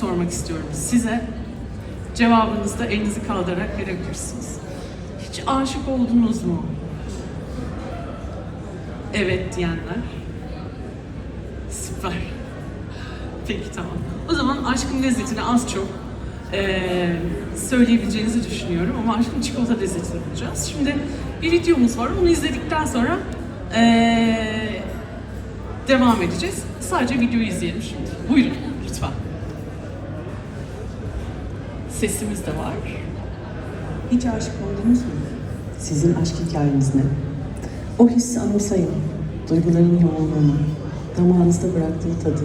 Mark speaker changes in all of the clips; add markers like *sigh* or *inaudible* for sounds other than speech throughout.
Speaker 1: sormak istiyorum size. Cevabınızı da elinizi kaldırarak verebilirsiniz. Hiç aşık oldunuz mu? Evet diyenler. Süper. Peki tamam. O zaman aşkın lezzetini az çok eee, söyleyebileceğinizi düşünüyorum ama aşkın çikolata lezzetini bulacağız. Şimdi bir videomuz var. Onu izledikten sonra eee, devam edeceğiz. Sadece videoyu izleyelim şimdi. Buyurun Sesimiz de var.
Speaker 2: Hiç aşık oldunuz mu? Sizin aşk hikayeniz ne? O hissi anımsayın. Duyguların yoğunluğunu, damağınızda bıraktığı tadı.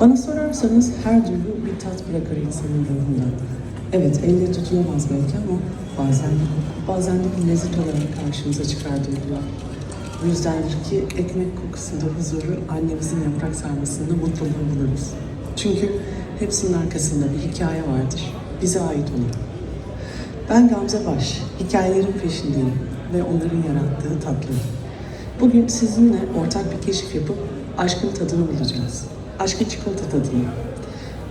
Speaker 2: Bana sorarsanız her duygu bir tat bırakır insanın ruhunda. Evet, elle tutulamaz belki ama bazen bazen de bir lezzet olarak karşımıza çıkar duygular. Bu yüzdendir ki ekmek kokusunda huzuru annemizin yaprak sarmasında mutluluğu buluruz. Çünkü hepsinin arkasında bir hikaye vardır. Bize ait olan. Ben Gamze Baş, hikayelerin peşindeyim ve onların yarattığı tatlı. Bugün sizinle ortak bir keşif yapıp aşkın tadını bulacağız. Aşkın çikolata tadını.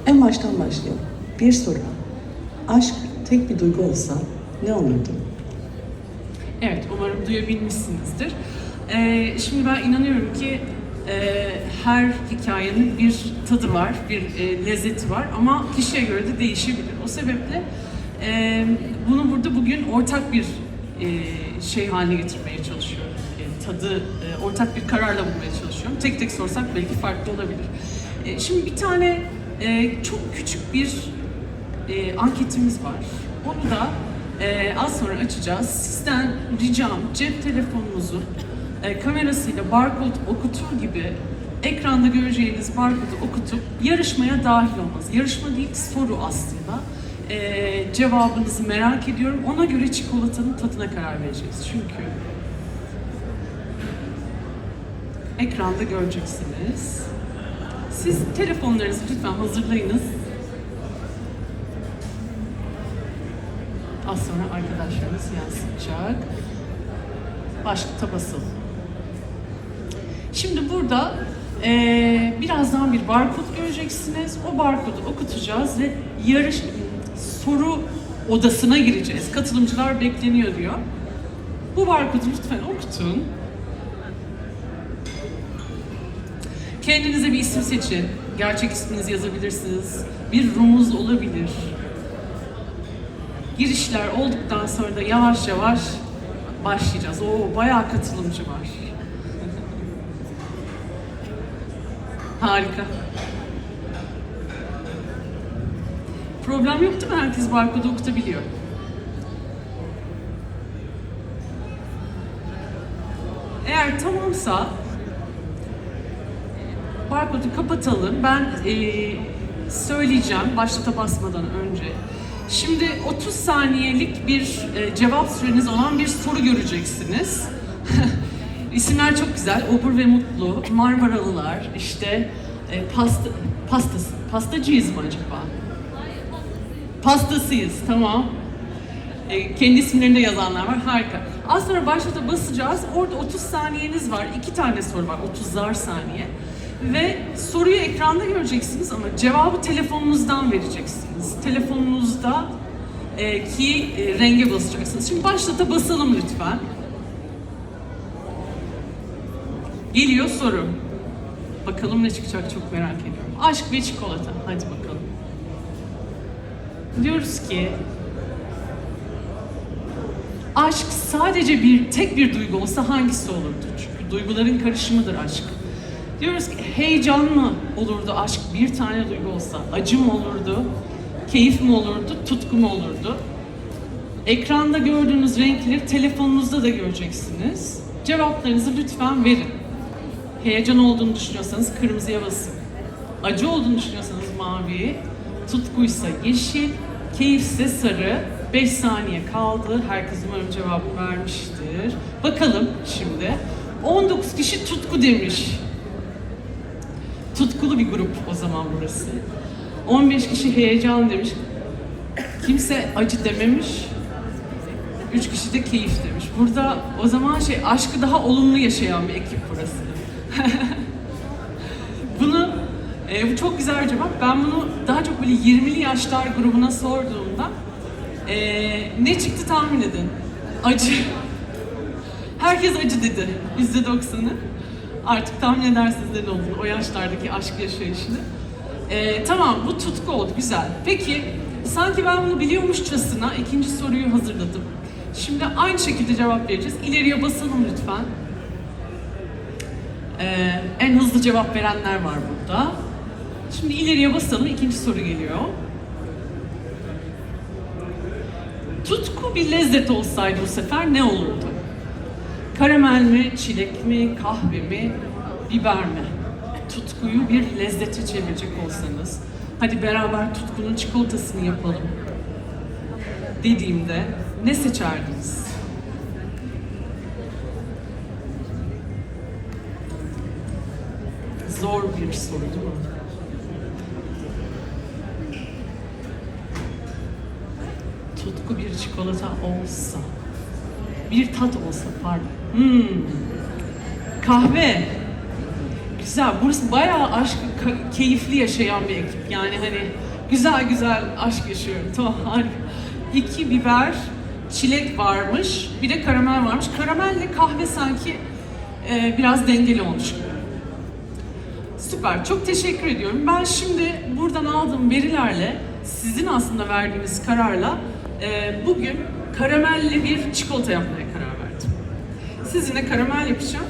Speaker 2: En baştan başlayalım. Bir soru. Aşk tek bir duygu olsa ne olurdu?
Speaker 1: Evet, umarım duyabilmişsinizdir. Ee, şimdi ben inanıyorum ki e, her hikayenin bir tadı var, bir e, lezzeti var ama kişiye göre de değişebilir. O sebeple e, bunu burada bugün ortak bir e, şey haline getirmeye çalışıyorum. E, tadı e, ortak bir kararla bulmaya çalışıyorum. Tek tek sorsak belki farklı olabilir. E, şimdi bir tane e, çok küçük bir e, anketimiz var. Onu da e, az sonra açacağız. Sizden ricam cep telefonunuzu e, kamerasıyla barkod okutur gibi ekranda göreceğiniz barkodu okutup yarışmaya dahil olmanız. Yarışma değil soru aslında. E, cevabınızı merak ediyorum. Ona göre çikolatanın tadına karar vereceğiz. Çünkü ekranda göreceksiniz. Siz telefonlarınızı lütfen hazırlayınız. Az sonra arkadaşlarımız yansıtacak. Başlıkta basılı. Şimdi burada eee, birazdan bir barkod göreceksiniz. O barkodu okutacağız ve yarış soru odasına gireceğiz. Katılımcılar bekleniyor diyor. Bu barkodu lütfen okutun. Kendinize bir isim seçin. Gerçek isminizi yazabilirsiniz. Bir rumuz olabilir. Girişler olduktan sonra da yavaş yavaş başlayacağız. Oo bayağı katılımcı var. Harika. Problem yok değil mi? Herkes barkodu okutabiliyor. Eğer tamamsa barkodu kapatalım. Ben eee, söyleyeceğim başlata basmadan önce. Şimdi 30 saniyelik bir e, cevap süreniz olan bir soru göreceksiniz. *laughs* İsimler çok güzel. Obur ve Mutlu, Marmaralılar, işte e, pasta, pastası, pastacıyız mı acaba? Pastasıyız, tamam. E, kendi isimlerini de yazanlar var, harika. Az sonra başlata basacağız. Orada 30 saniyeniz var. İki tane soru var, 30'lar saniye. Ve soruyu ekranda göreceksiniz ama cevabı telefonunuzdan vereceksiniz. Telefonunuzda e, ki e, renge basacaksınız. Şimdi başlata basalım lütfen. Geliyor soru. Bakalım ne çıkacak çok merak ediyorum. Aşk ve çikolata. Hadi bakalım. Diyoruz ki aşk sadece bir tek bir duygu olsa hangisi olurdu? Çünkü duyguların karışımıdır aşk. Diyoruz ki heyecan mı olurdu aşk bir tane duygu olsa? Acı mı olurdu? Keyif mi olurdu? Tutku mu olurdu? Ekranda gördüğünüz renkleri telefonunuzda da göreceksiniz. Cevaplarınızı lütfen verin. Heyecan olduğunu düşünüyorsanız kırmızıya basın. Acı olduğunu düşünüyorsanız mavi, tutkuysa yeşil, keyifse sarı. 5 saniye kaldı. Herkes umarım cevabı vermiştir. Bakalım şimdi. 19 kişi tutku demiş. Tutkulu bir grup o zaman burası. 15 kişi heyecan demiş. Kimse acı dememiş. 3 kişi de keyif demiş. Burada o zaman şey aşkı daha olumlu yaşayan bir ekip burası. *laughs* Bunu Ee, bu çok güzel bir cevap. Ben bunu daha çok böyle 20'li yaşlar grubuna sorduğumda ee, ne çıktı tahmin edin. Acı. *laughs* Herkes acı dedi. Yüzde doksanı. Artık tahmin edersiniz ne olduğunu. O yaşlardaki aşk yaşayışını. Ee, tamam bu tutku oldu. Güzel. Peki sanki ben bunu biliyormuşçasına ikinci soruyu hazırladım. Şimdi aynı şekilde cevap vereceğiz. İleriye basalım lütfen. Ee, en hızlı cevap verenler var burada. Şimdi ileriye basalım. İkinci soru geliyor. Tutku bir lezzet olsaydı bu sefer ne olurdu? Karamel mi, çilek mi, kahve mi, biber mi? Tutkuyu bir lezzete çevirecek olsanız, hadi beraber tutkunun çikolatasını yapalım dediğimde ne seçerdiniz? Bir mi? Tutku bir çikolata olsa, bir tat olsa pardon. Hmm. Kahve. Güzel. Burası bayağı aşk, keyifli yaşayan bir ekip. Yani hani güzel güzel aşk yaşıyorum. *laughs* Tamam harika. İki biber, çilek varmış. Bir de karamel varmış. Karamelle kahve sanki e, biraz dengeli olmuş gibi. Süper, çok teşekkür ediyorum. Ben şimdi buradan aldığım verilerle, sizin aslında verdiğiniz kararla e, bugün karamelli bir çikolata yapmaya karar verdim. Sizinle karamel yapacağım.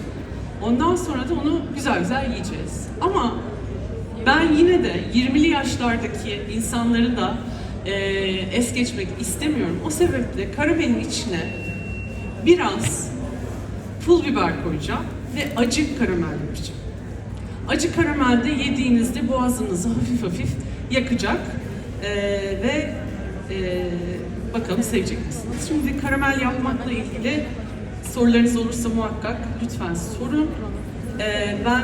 Speaker 1: Ondan sonra da onu güzel güzel yiyeceğiz. Ama ben yine de 20'li yaşlardaki insanları da e, es geçmek istemiyorum. O sebeple karamelin içine biraz pul biber koyacağım ve acı karamel yapacağım. Acı karamelde yediğinizde boğazınızı hafif hafif yakacak Ee, ve e, bakalım sevecek misiniz? Şimdi karamel yapmakla ilgili sorularınız olursa muhakkak lütfen sorun. Ee, ben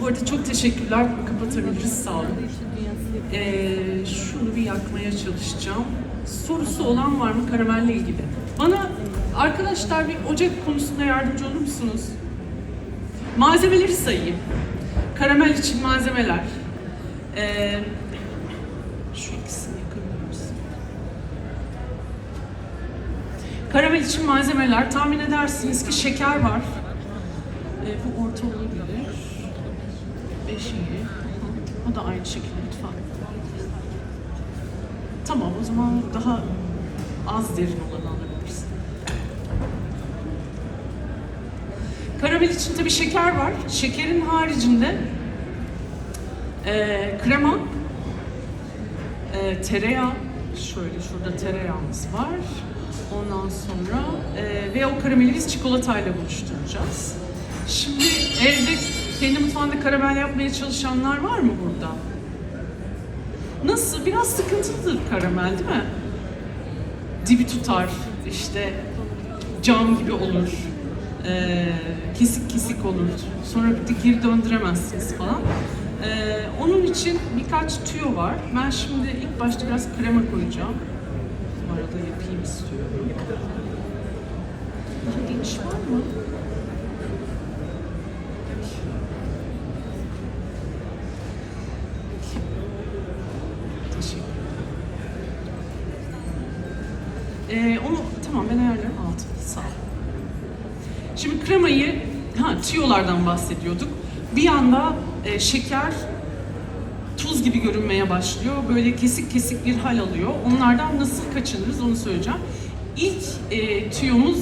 Speaker 1: bu arada çok teşekkürler. Kapatabiliriz. Sağ olun. Ee, şunu bir yakmaya çalışacağım. Sorusu olan var mı karamelle ilgili? Bana arkadaşlar bir ocak konusunda yardımcı olur musunuz? Malzemeleri sayayım. Karamel için malzemeler. Ee, şu ikisini yakabiliriz. Karamel için malzemeler. Tahmin edersiniz ki şeker var. Ee, bu orta olabilir. Beş iyi. O da aynı şekilde lütfen. Tamam o zaman daha az derin olanı Karamel için tabii şeker var. Şekerin haricinde eee, krema, eee, tereyağı, şöyle şurada tereyağımız var. Ondan sonra eee, ve o karameli biz çikolatayla buluşturacağız. Şimdi evde kendi mutfağında karamel yapmaya çalışanlar var mı burada? Nasıl? Biraz sıkıntılıdır karamel değil mi? Dibi tutar, işte cam gibi olur, ee, kesik kesik olur, sonra bir geri döndüremezsiniz falan. Ee, onun için birkaç tüyo var. Ben şimdi ilk başta biraz krema koyacağım. Bu arada yapayım istiyorum. Daha geniş var mı? Ee, onu tamam ben ayarlarım altı. Sağ ol. Şimdi kremayı, ha tüyolardan bahsediyorduk. Bir anda e, şeker tuz gibi görünmeye başlıyor. Böyle kesik kesik bir hal alıyor. Onlardan nasıl kaçınırız onu söyleyeceğim. İlk e, tüyomuz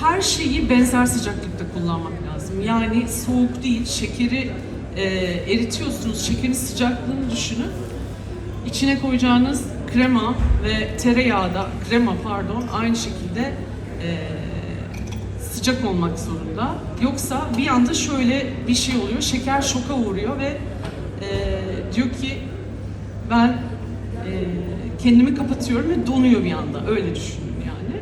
Speaker 1: her şeyi benzer sıcaklıkta kullanmak lazım. Yani soğuk değil, şekeri e, eritiyorsunuz. Şekerin sıcaklığını düşünün. İçine koyacağınız krema ve tereyağı da, krema pardon, aynı şekilde e, sıcak olmak zorunda. Yoksa bir anda şöyle bir şey oluyor, şeker şoka uğruyor ve e, diyor ki ben e, kendimi kapatıyorum ve donuyor bir anda. Öyle düşünün yani.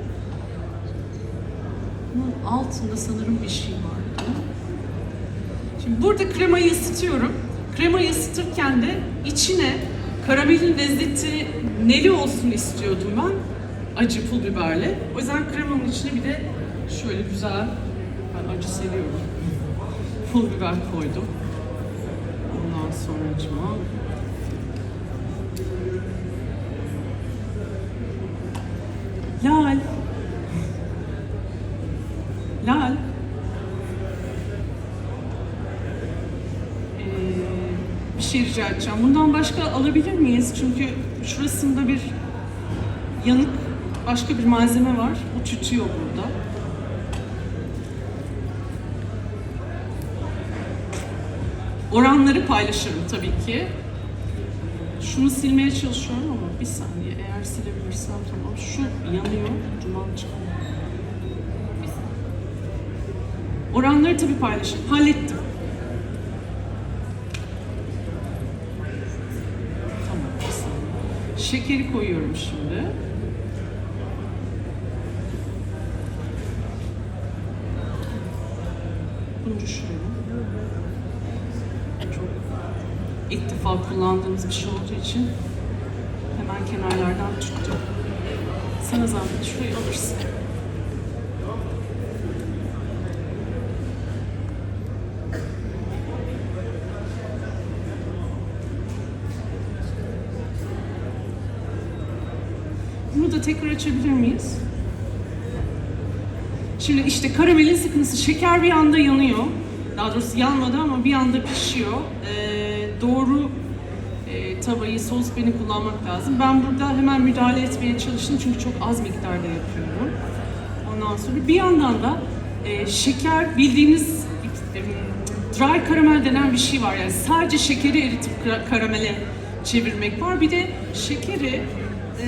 Speaker 1: Bunun altında sanırım bir şey vardı. Şimdi burada kremayı ısıtıyorum. Kremayı ısıtırken de içine karamelin lezzeti neli olsun istiyordum ben. Acı pul biberle. O yüzden kremanın içine bir de şöyle güzel, ben acı seviyorum. Pul biber koydum. Ondan sonra cuma. Lal. Lal. Ee, bir şey rica edeceğim. Bundan başka alabilir miyiz? Çünkü şurasında bir yanık başka bir malzeme var. O tütüyor burada. Oranları paylaşırım tabii ki. Şunu silmeye çalışıyorum ama bir saniye eğer silebilirsem tamam. Şu yanıyor, duman çıkıyor. Oranları tabii paylaşırım. Hallettim. Tamam, bir saniye. Şekeri koyuyorum şimdi. Bunu düşürelim. Çok ilk defa kullandığımız bir şey olduğu için hemen kenarlardan tuttum. Sana zahmet şurayı alırsın. Bunu da tekrar açabilir miyiz? Şimdi işte karamelin sıkıntısı. Şeker bir anda yanıyor. Daha doğrusu yanmadı ama bir anda pişiyor. Ee, doğru e, tavayı, sos beni kullanmak lazım. Ben burada hemen müdahale etmeye çalıştım çünkü çok az miktarda yapıyorum. Ondan sonra bir yandan da e, şeker bildiğiniz e, dry karamel denen bir şey var. Yani sadece şekeri eritip kara- karamele çevirmek var. Bir de şekeri e,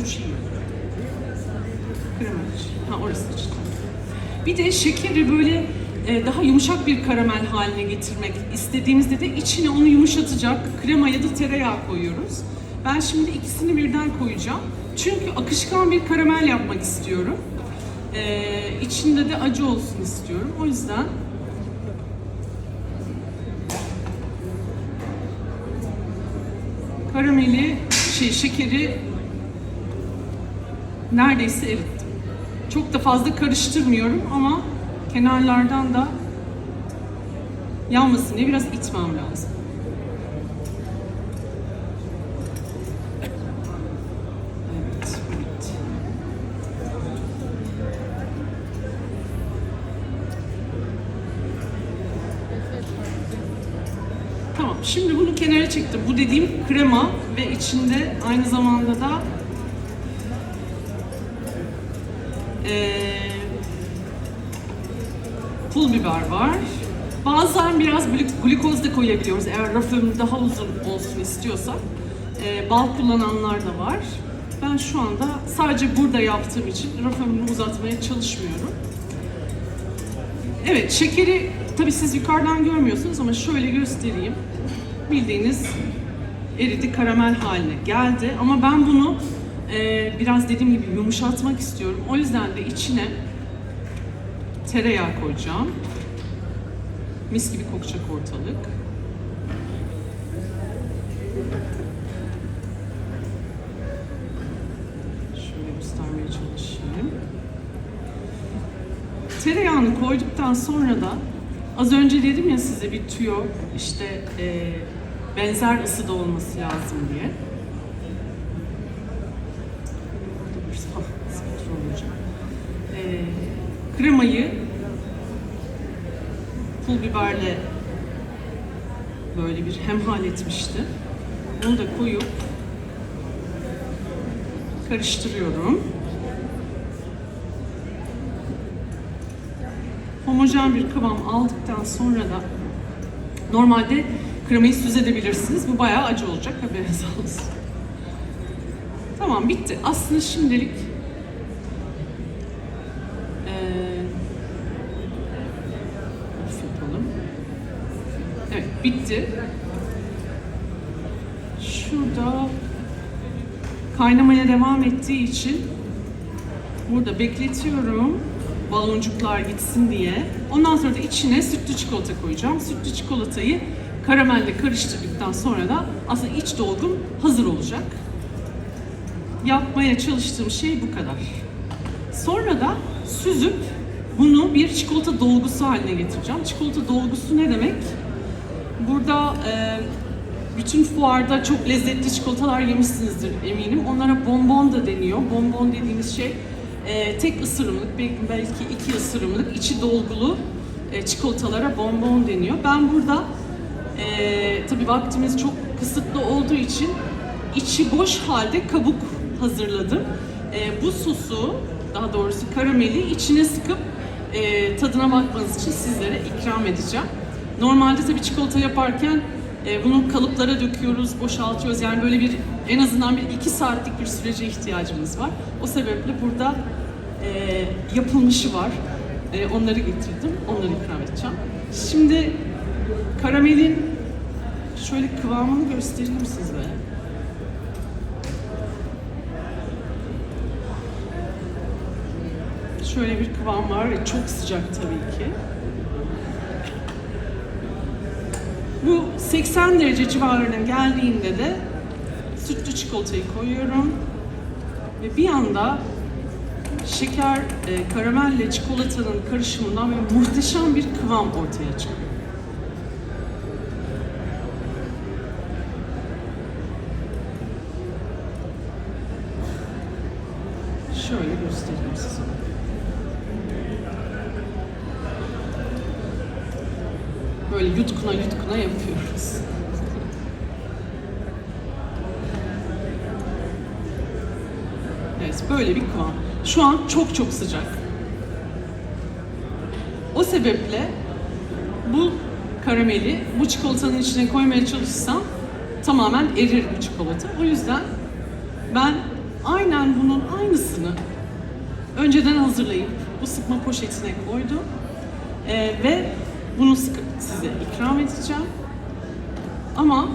Speaker 1: üç şey. Karamel. Ha orası için. Bir de şekeri böyle e, daha yumuşak bir karamel haline getirmek istediğimizde de içine onu yumuşatacak krema ya da tereyağı koyuyoruz. Ben şimdi ikisini birden koyacağım. Çünkü akışkan bir karamel yapmak istiyorum. E, içinde de acı olsun istiyorum. O yüzden karameli, şey şekeri neredeyse erittim. Çok da fazla karıştırmıyorum ama kenarlardan da yanmasın diye biraz itmem lazım. Tamam, şimdi bunu kenara çektim. Bu dediğim krema ve içinde aynı zamanda da Ee, pul biber var. Bazen biraz glukoz da koyabiliyoruz eğer rafım daha uzun olsun istiyorsak. Ee, bal kullananlar da var. Ben şu anda sadece burada yaptığım için rafımı uzatmaya çalışmıyorum. Evet, şekeri tabii siz yukarıdan görmüyorsunuz ama şöyle göstereyim. Bildiğiniz eridi karamel haline geldi. Ama ben bunu e, biraz dediğim gibi yumuşatmak istiyorum. O yüzden de içine tereyağı koyacağım. Mis gibi kokacak ortalık. Şöyle göstermeye çalışayım. Tereyağını koyduktan sonra da az önce dedim ya size bir tüyo işte e, benzer ısıda olması lazım diye. Burada bir saf kontrol olacak. E, kremayı pul biberle böyle bir hemhal etmişti. Bunu da koyup karıştırıyorum. homojen bir kıvam aldıktan sonra da normalde kremayı süzebilirsiniz. Bu bayağı acı olacak haberiniz olsun. Tamam bitti. Aslında şimdilik eee of yapalım. Evet bitti. Şurada kaynamaya devam ettiği için burada bekletiyorum baloncuklar gitsin diye. Ondan sonra da içine sütlü çikolata koyacağım. Sütlü çikolatayı karamelle karıştırdıktan sonra da aslında iç dolgum hazır olacak. Yapmaya çalıştığım şey bu kadar. Sonra da süzüp bunu bir çikolata dolgusu haline getireceğim. Çikolata dolgusu ne demek? Burada e, bütün fuarda çok lezzetli çikolatalar yemişsinizdir eminim. Onlara bonbon da deniyor. Bonbon dediğimiz şey e, tek ısırımlık, belki, iki ısırımlık, içi dolgulu e, çikolatalara bonbon deniyor. Ben burada e, tabii vaktimiz çok kısıtlı olduğu için içi boş halde kabuk hazırladım. E, bu sosu, daha doğrusu karameli içine sıkıp e, tadına bakmanız için sizlere ikram edeceğim. Normalde tabii çikolata yaparken e, bunu kalıplara döküyoruz, boşaltıyoruz. Yani böyle bir en azından bir iki saatlik bir sürece ihtiyacımız var. O sebeple burada e, yapılmışı var. E, onları getirdim, onları ikram edeceğim. Şimdi karamelin şöyle kıvamını göstereyim size. Şöyle bir kıvam var ve çok sıcak tabii ki. Bu 80 derece civarına geldiğinde de sütlü çikolatayı koyuyorum. Ve bir anda şeker, e, karamelle çikolatanın karışımından böyle muhteşem bir kıvam ortaya çıkıyor. Şöyle göstereyim size. Böyle yutkuna yutkuna yapıyoruz. Evet, böyle bir kıvam. Şu an çok çok sıcak. O sebeple bu karameli bu çikolatanın içine koymaya çalışsam tamamen erir bu çikolata. O yüzden ben aynen bunun aynısını önceden hazırlayıp bu sıkma poşetine koydum. Ee, ve bunu sıkıp size ikram edeceğim. Ama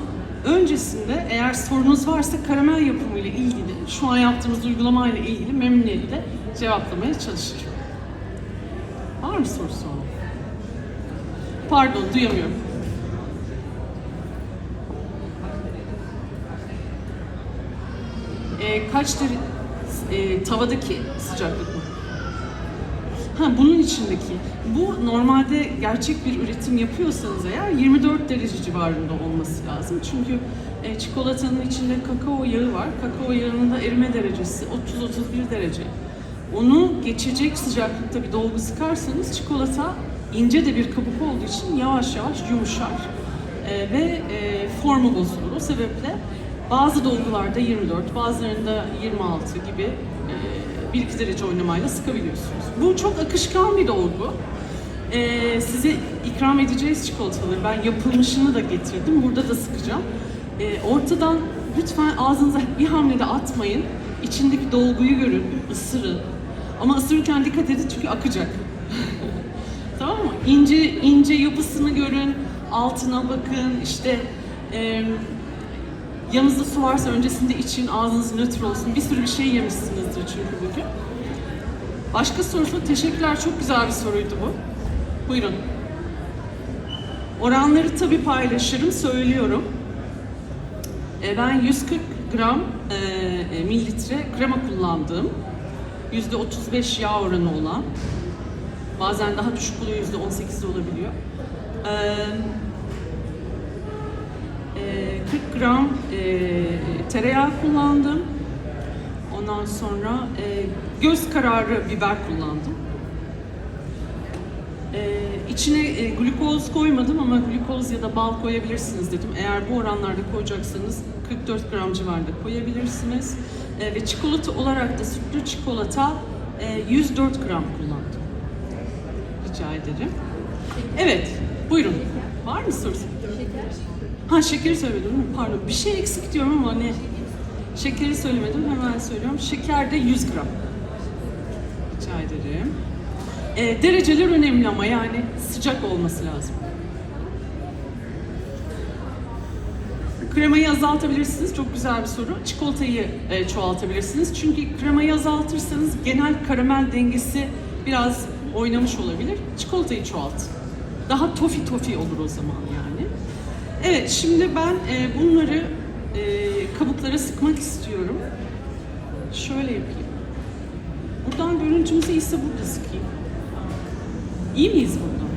Speaker 1: öncesinde eğer sorunuz varsa karamel yapımı ile ilgili, şu an yaptığımız uygulama ile ilgili memnuniyetle cevaplamaya çalışırım. Var mı sorusu olan? Pardon, duyamıyorum. Ee, kaç derece? Tavadaki sıcaklık mı? Ha bunun içindeki. Bu normalde gerçek bir üretim yapıyorsanız eğer 24 derece civarında olması lazım. Çünkü e, çikolatanın içinde kakao yağı var. Kakao yağının da erime derecesi 30-31 derece. Onu geçecek sıcaklıkta bir dolgu sıkarsanız çikolata ince de bir kabuk olduğu için yavaş yavaş yumuşar e, ve e, formu bozulur. O sebeple bazı dolgularda 24, bazılarında 26 gibi e, 1-2 derece oynamayla sıkabiliyorsunuz. Bu çok akışkan bir dolgu. E, size ikram edeceğiz çikolataları. Ben yapılmışını da getirdim. Burada da sıkacağım. E, ortadan lütfen ağzınıza bir hamlede atmayın. İçindeki dolguyu görün, ısırın. Ama ısırırken dikkat edin çünkü akacak. *laughs* tamam mı? İnce ince yapısını görün, altına bakın. İşte e, yanınızda su varsa öncesinde için, ağzınız nötr olsun. Bir sürü bir şey yemişsinizdir çünkü bugün. Başka sorusu? Teşekkürler. Çok güzel bir soruydu bu. Buyurun. Oranları tabii paylaşırım, söylüyorum. E, ben 140 gram e, e, mililitre krema kullandım. %35 yağ oranı olan. Bazen daha düşük oluyor, %18 de olabiliyor. E, 40 gram e, tereyağı kullandım. Ondan sonra e, göz kararı biber kullandım. Ee, içine e, glukoz koymadım ama glukoz ya da bal koyabilirsiniz dedim. Eğer bu oranlarda koyacaksanız 44 gram civarında koyabilirsiniz. Ee, ve çikolata olarak da sütlü çikolata e, 104 gram kullandım. Rica ederim. Evet, buyurun. Var mı sorusu? Ha şekeri mi? Pardon. Bir şey eksik diyorum ama ne? Şekeri söylemedim, hemen söylüyorum. Şeker de 100 gram. Rica ederim. E, dereceler önemli ama yani sıcak olması lazım. Kremayı azaltabilirsiniz. Çok güzel bir soru. Çikolatayı e, çoğaltabilirsiniz. Çünkü kremayı azaltırsanız genel karamel dengesi biraz oynamış olabilir. Çikolatayı çoğalt. Daha tofi tofi olur o zaman yani. Evet, şimdi ben e, bunları e, kabuklara sıkmak istiyorum. Şöyle yapayım. Buradan görüntümüz iyiyse burada sıkayım. İyi miyiz burada?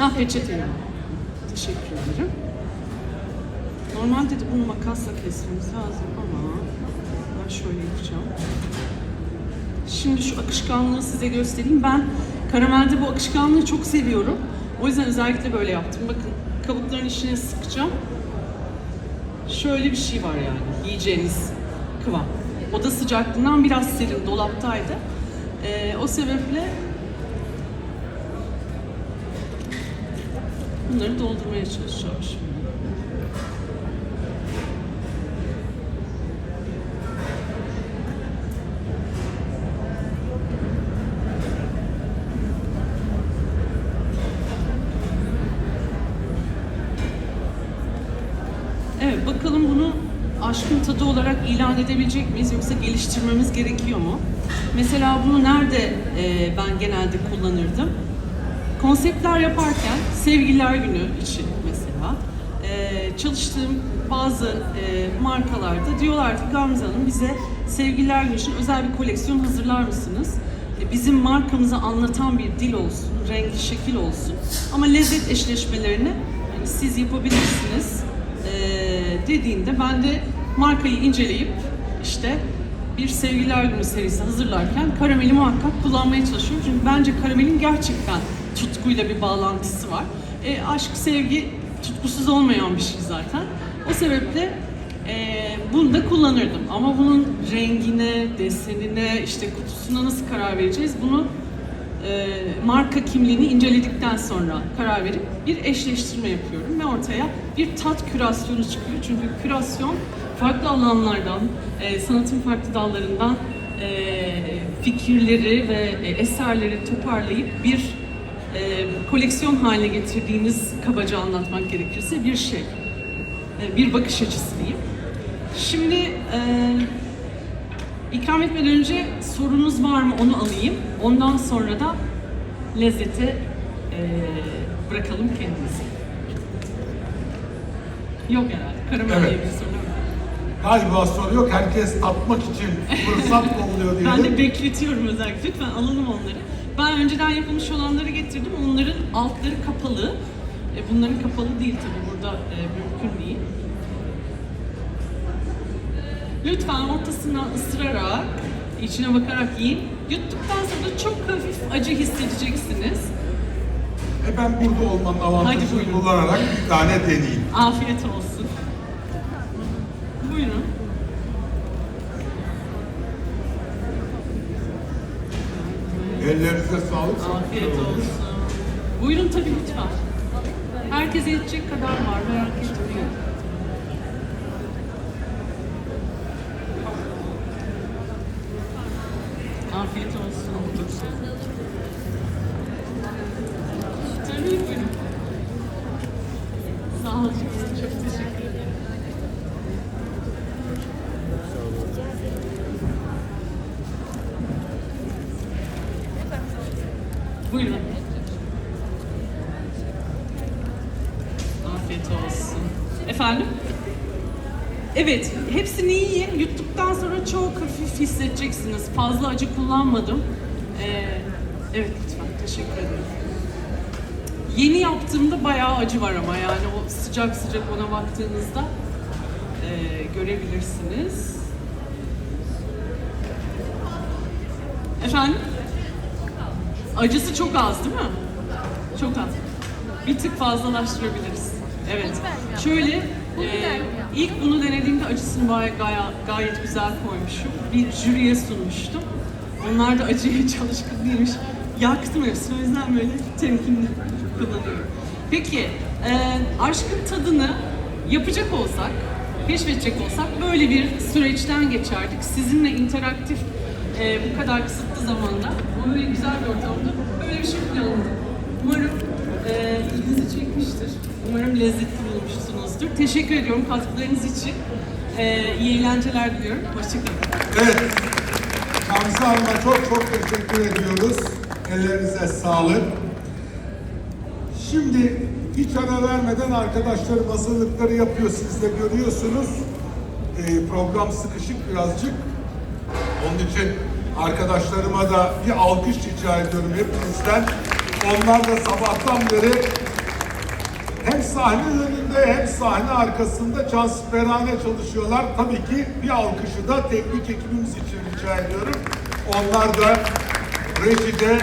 Speaker 1: Ah peçete. Teşekkür ederim. Normalde de bunu makasla kesmemiz lazım ama ben şöyle yapacağım. Şimdi şu akışkanlığı size göstereyim. Ben karamelde bu akışkanlığı çok seviyorum. O yüzden özellikle böyle yaptım. Bakın kabukların içine sıkacağım. Şöyle bir şey var yani yiyeceğiniz kıvam. Oda sıcaklığından biraz serin, dolaptaydı. Ee, o sebeple bunları doldurmaya çalışacağım şimdi. Evet, bakalım bunu aşkın tadı olarak ilan edebilecek miyiz yoksa geliştirmemiz gerekiyor mu? Mesela bunu nerede e, ben genelde kullanırdım? Konseptler yaparken Sevgililer Günü için mesela e, çalıştığım bazı e, markalarda diyorlar ki Gamze Hanım bize Sevgililer Günü için özel bir koleksiyon hazırlar mısınız? E, bizim markamızı anlatan bir dil olsun, renkli şekil olsun ama lezzet eşleşmelerini hani siz yapabilirsiniz e, dediğinde ben de markayı inceleyip işte bir Sevgililer Günü serisi hazırlarken karameli muhakkak kullanmaya çalışıyorum. Çünkü bence karamelin gerçekten tutkuyla bir bağlantısı var. E, aşk, sevgi tutkusuz olmayan bir şey zaten. O sebeple e, bunu da kullanırdım. Ama bunun rengine, desenine, işte kutusuna nasıl karar vereceğiz? Bunu e, marka kimliğini inceledikten sonra karar verip bir eşleştirme yapıyorum ve ortaya bir tat kürasyonu çıkıyor. Çünkü kürasyon farklı alanlardan, e, sanatın farklı dallarından e, fikirleri ve e, eserleri toparlayıp bir e, koleksiyon haline getirdiğiniz kabaca anlatmak gerekirse bir şey. E, bir bakış açısı diyeyim. Şimdi e, ikram etmeden önce sorunuz var mı onu alayım. Ondan sonra da lezzete e, bırakalım kendimizi. Yok herhalde. Karamel
Speaker 3: Evet.
Speaker 1: diye bir sorun yok.
Speaker 3: Galiba soru yok. Herkes atmak için fırsat *laughs* kolluyor
Speaker 1: Ben de bekletiyorum özellikle. Lütfen alalım onları. Ben önceden yapılmış olanları getirdim. Onların altları kapalı. E, bunların kapalı değil tabii burada e, mümkün değil. Lütfen ortasından ısırarak, içine bakarak yiyin. Yuttuktan sonra çok hafif acı hissedeceksiniz.
Speaker 3: E ben burada olmanın avantajını kullanarak bir tane deneyeyim.
Speaker 1: Afiyet olsun. Buyurun.
Speaker 3: Ellerinize sağlık.
Speaker 1: Afiyet olsun. Buyurun tabii lütfen. Herkese yetecek kadar var merak etmeyin. Afiyet olsun. Tabii buyurun. Sağ olun. Çok teşekkür ederim. Buyurun. Afiyet olsun. Efendim? Evet, hepsini yiyin. Yuttuktan sonra çok hafif hissedeceksiniz. Fazla acı kullanmadım. Ee, evet lütfen, teşekkür ederim. Yeni yaptığımda bayağı acı var ama yani o sıcak sıcak ona baktığınızda ee, görebilirsiniz. Efendim? Acısı çok az değil mi? Çok az. Bir tık fazlalaştırabiliriz. Evet. Şöyle, e, ilk bunu denediğimde acısını gayet, gayet, güzel koymuşum. Bir jüriye sunmuştum. Onlar da acıya *laughs* hiç alışkın değilmiş. Yaktım hepsini o yüzden böyle temkinli kullanıyorum. Peki, e, aşkın tadını yapacak olsak, keşfedecek olsak böyle bir süreçten geçerdik. Sizinle interaktif e, bu kadar kısıtlı zamanda böyle güzel bir ortamda böyle bir şey planladım. Umarım e, ilginizi çekmiştir. Umarım lezzetli bulmuşsunuzdur. Teşekkür ediyorum katkılarınız için. E, iyi eğlenceler diliyorum. Hoşçakalın.
Speaker 3: Evet. Gamze Hanım'a çok çok teşekkür ediyoruz. Ellerinize sağlık. Şimdi Hiç ara vermeden arkadaşlarım hazırlıkları yapıyor. Siz de görüyorsunuz. Ee, program sıkışık birazcık. Onun için arkadaşlarıma da bir alkış rica ediyorum hepinizden. Onlar da sabahtan beri hem sahne önünde hem sahne arkasında cansperane çalışıyorlar. Tabii ki bir alkışı da teknik ekibimiz için rica ediyorum. Onlar da rejide